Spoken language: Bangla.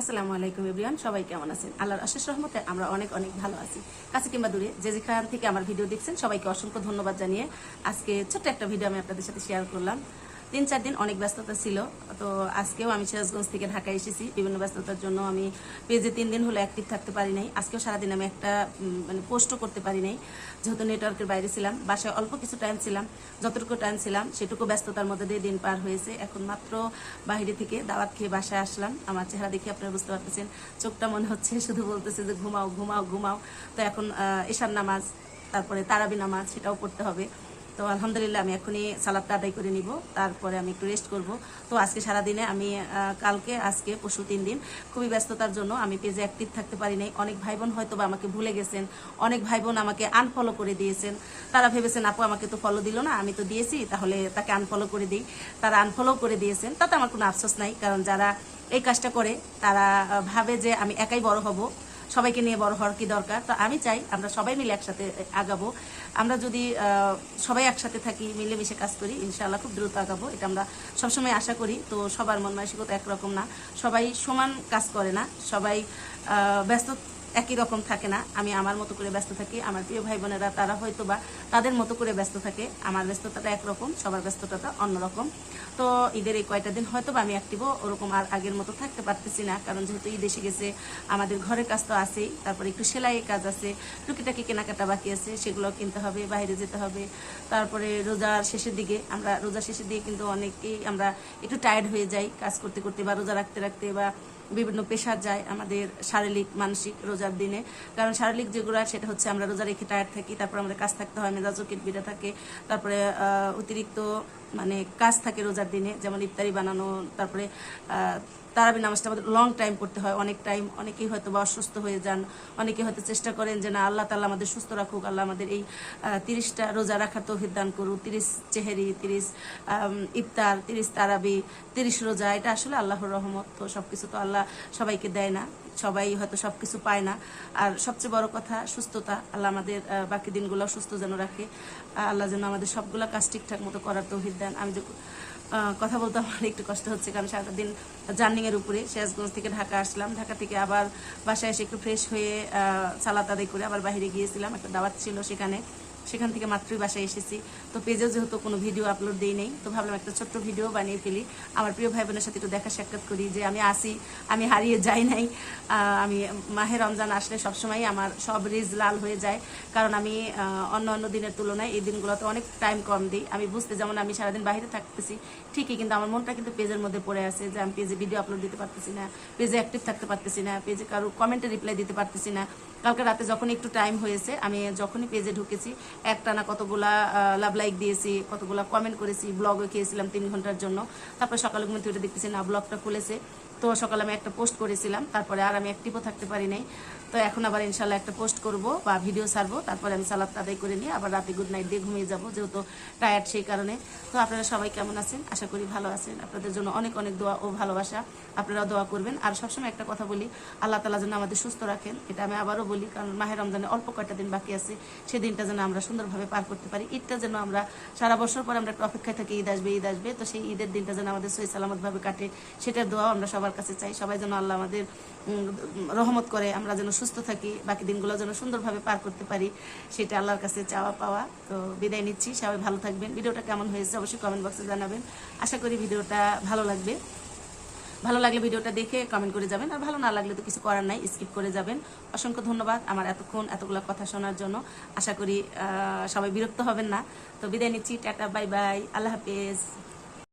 আসসালামু আলাইকুম এভরিওয়ান, সবাই কেমন আছেন? আল্লাহর অশেষ রহমতে আমরা অনেক অনেক ভালো আছি। কাছে কিংবা দূরে, যে যেখান থেকে আমার ভিডিও দেখছেন, সবাইকে অসংখ্য ধন্যবাদ জানিয়ে আজকে ছোট্ট একটা ভিডিও আমি আপনাদের সাথে শেয়ার করলাম। তিন চার দিন অনেক ব্যস্ততা ছিল। তো আজকেও আমি সিরাজগঞ্জ থেকে ঢাকা এসেছি। বিভিন্ন ব্যস্ততার জন্য আমি পেজে তিন দিন হলো অ্যাক্টিভ থাকতে পারি নাই। আজকেও সারাদিন আমি একটা মানে পোস্টও করতে পারি নাই। যেহেতু নেটওয়ার্কের বাইরে ছিলাম, বাসায় অল্প কিছু টাইম ছিলাম। যতটুকু টাইম ছিলাম, সেটুকু ব্যস্ততার মধ্যে দিয়ে দিন পার হয়েছে। এখন মাত্র বাইরে থেকে দাওয়াত খেয়ে বাসায় আসলাম। আমার চেহারা দেখে আপনারা বুঝতে পারতেছেন, চোখটা মনে হচ্ছে শুধু বলতেছে যে, ঘুমাও ঘুমাও ঘুমাও। তো এখন এশার নামাজ, তারপরে তারাবি নামাজ, সেটাও পড়তে হবে। তো আলহামদুলিল্লাহ আমি এখনই সালাদটা আদায় করে নিব, তারপরে আমি একটু রেস্ট করব। তো আজকে সারাদিনে আমি কালকে, আজকে পশু তিন দিন খুবই ব্যস্ততার জন্য আমি পেজে অ্যাক্টিভ থাকতে পারি নাই। অনেক ভাই বোন হয়তো বা আমাকে ভুলে গেছেন, অনেক ভাই বোন আমাকে আনফলো করে দিয়েছেন। তারা ভেবেছেন, আপু, আমাকে তো ফলো দিল না, আমি তো দিয়েছি, তাহলে তাকে আনফলো করে দিই। তারা আনফলো করে দিয়েছেন, তাতে আমার কোনো আফসোস নাই, কারণ যারা এই কাজটা করে, তারা ভাবে যে আমি একাই বড় হব। সবাইকে নিয়ে বড় হওয়ার কি দরকার? তো আমি চাই আমরা সবাই মিলে একসাথে আগাবো। আমরা যদি সবাই একসাথে থাকি, মিলেমিশে কাজ করি, ইনশাআল্লাহ খুব দ্রুত আগাবো। এটা আমরা সবসময় আশা করি। তো সবার মন মানসিকতা একরকম না। সবাই সমান কাজ করে না। সবাই ব্যস্ত একই রকম থাকে না। আমি আমার মতো করে ব্যস্ত থাকি, আমার প্রিয় ভাই বোনেরা তারা হয়তো বা তাদের মতো করে ব্যস্ত থাকে, আমার ব্যস্ততাটা একরকম, সবার ব্যস্ততাটা অন্যরকম। তো ঈদের এই কয়টা দিন হয়তো বা আমি অ্যাক্টিভও ওরকম আর আগের মতো থাকতে পারতেছি না, কারণ যেহেতু ঈদ এসে গেছে, আমাদের ঘরের কাজ তো আছেই, তারপরে একটু সেলাইয়ের কাজ আছে, টুকিটাকি কেনাকাটা বাকি আছে সেগুলো কিনতে হবে, বাইরে যেতে হবে। তারপরে রোজার শেষের দিকে, আমরা রোজার শেষের দিকে কিন্তু অনেকেই আমরা একটু টায়ার্ড হয়ে যাই, কাজ করতে করতে বা রোজা রাখতে রাখতে বা বিভিন্ন পেশার যায় আমাদের শারীরিক, মানসিক রোজার দিনে। কারণ শারীরিক যেগুলো, সেটা হচ্ছে আমরা রোজা রেখে টায়ার থাকি, তারপরে আমাদের কাজ থাকতে হয় মেজাজও কিটবিটা থাকে। তারপরে অতিরিক্ত মানে কাজ থাকে রোজার দিনে, যেমন ইফতারি বানানো, তারপরে তারাবি নামাজটা আমাদের লং টাইম করতে হয়, অনেক টাইম অনেকেই হয়তো বা অসুস্থ হয়ে যান, অনেকে হয়তো চেষ্টা করেন যে না, আল্লাহ তাল্লাহ আমাদের সুস্থ রাখুক, আল্লাহ আমাদের এই তিরিশটা রোজা রাখার তৌহিদ দান করুক, তিরিশ চেহারি, তিরিশ ইফতার, তিরিশ তারাবি, তিরিশ রোজা, এটা আসলে আল্লাহর রহমত, তো সব কিছু তো আল্লাহ সবাইকে দেয় না। সবাই হয়তো সব কিছু পায় না। আর সবচেয়ে বড় কথা, সুস্থতা। আল্লাহ আমাদের বাকি দিনগুলো সুস্থ যেন রাখে। আল্লাহ যেন আমাদের সবগুলো কাজ ঠিকঠাক মতো করার তৌহিদ দেন। আমি যে কথা বলতে আমার একটু কষ্ট হচ্ছে, কারণ সারাটা দিন জার্নিং এর উপরে সিরাজগঞ্জ থেকে ঢাকা আসলাম। ঢাকা থেকে আবার বাসায় এসে একটু ফ্রেশ হয়ে সালাত আদায় করে আবার বাইরে গিয়েছিলাম। একটা দাওয়াত ছিল সেখানে। সেখান থেকে বাসায় এসেছি। তো পেজেও যেহেতু কোনো ভিডিও আপলোড দিই নেই, তো ভাবলাম একটা ছোট্ট ভিডিও বানিয়ে ফেলি। আমার প্রিয় ভাই বোনের সাথে একটু দেখা সাক্ষাৎ করি যে আমি আসি, আমি হারিয়ে যাই নাই। আমি মাহে রমজান আসলে সবসময় আমার সব রিজ লাল হয়ে যায়। কারণ আমি অন্য অন্য দিনের তুলনায় এই দিনগুলোতে অনেক টাইম কম দিই। আমি বুঝতে, যেমন আমি সারাদিন বাইরে থাকতেছি, ঠিকই কিন্তু আমার মনটা কিন্তু পেজের মধ্যে পড়ে আছে যে আমি পেজে ভিডিও আপলোড দিতে পারতেছি না, পেজে অ্যাক্টিভ থাকতে পারতেছি না, পেজে কারও কমেন্টে রিপ্লাই দিতে পারতেছি না। কালকে রাতে যখন একটু টাইম হয়েছে, আমি যখনই পেজে ঢুকেছি একটানা কতগুলা লাভ লাইক দিয়েছি, কতগুলা কমেন্ট করেছি ব্লগও খেয়েছিলাম তিন ঘণ্টার জন্য। তারপর সকালে ঘুমে তুই দেখতেছি না ব্লগটা খুলেছে। তো সকালে আমি একটা পোস্ট করেছিলাম, তারপরে আর আমি অ্যাক্টিভও থাকতে পারি নাই। তো এখন আবার ইনশাল্লাহ একটা পোস্ট করব বা ভিডিও ছাড়বো, তারপরে আমি সালাদ আদায় করে নিয়ে আবার রাতে গুড নাইট দিয়ে ঘুমিয়ে যাব, যেহেতু টায়ার্ড সেই কারণে। তো আপনারা সবাই কেমন আছেন? আশা করি ভালো আছেন। আপনাদের জন্য অনেক অনেক দোয়া ও ভালোবাসা। আপনারা দোয়া করবেন। আর সবসময় একটা কথা বলি, আল্লাহ তালা যেন আমাদের সুস্থ রাখেন। এটা আমি আবারও বলি, কারণ মাহের রমজানে অল্প কয়েকটা দিন বাকি আছে সেই দিনটা যেন আমরা সুন্দরভাবে পার করতে পারি। ঈদটা যেন আমরা সারা বছর পর আমরা একটা অপেক্ষায় থাকি, ঈদ আসবে ঈদ আসবে। তো সেই ঈদের দিনটা যেন আমাদের সহি সালামতভাবে কাটে, সেটার দোয়াও আমরা সবার কাছে চাই, সবাই যেন আল্লাহ আমাদের রহমত করে আমরা যেন সুস্থ থাকি, বাকি দিনগুলো যেন সুন্দরভাবে পার করতে পারি, সেটা আল্লাহর কাছে চাওয়া পাওয়া। তো বিদায় নিচ্ছি, সবাই ভালো থাকবেন। ভিডিওটা কেমন হয়েছে অবশ্যই কমেন্ট বক্সে জানাবেন। আশা করি ভিডিওটা ভালো লাগবে। ভালো লাগলে ভিডিওটা দেখে কমেন্ট করে যাবেন, আর ভালো না লাগলে তো কিছু করার নাই স্কিপ করে যাবেন। অসংখ্য ধন্যবাদ আমার এতক্ষণ এতগুলো কথা শোনার জন্য। আশা করি সবাই বিরক্ত হবেন না। তো বিদায় নিচ্ছি, টাটা, বাই বাই। আল্লাহ হাফেজ।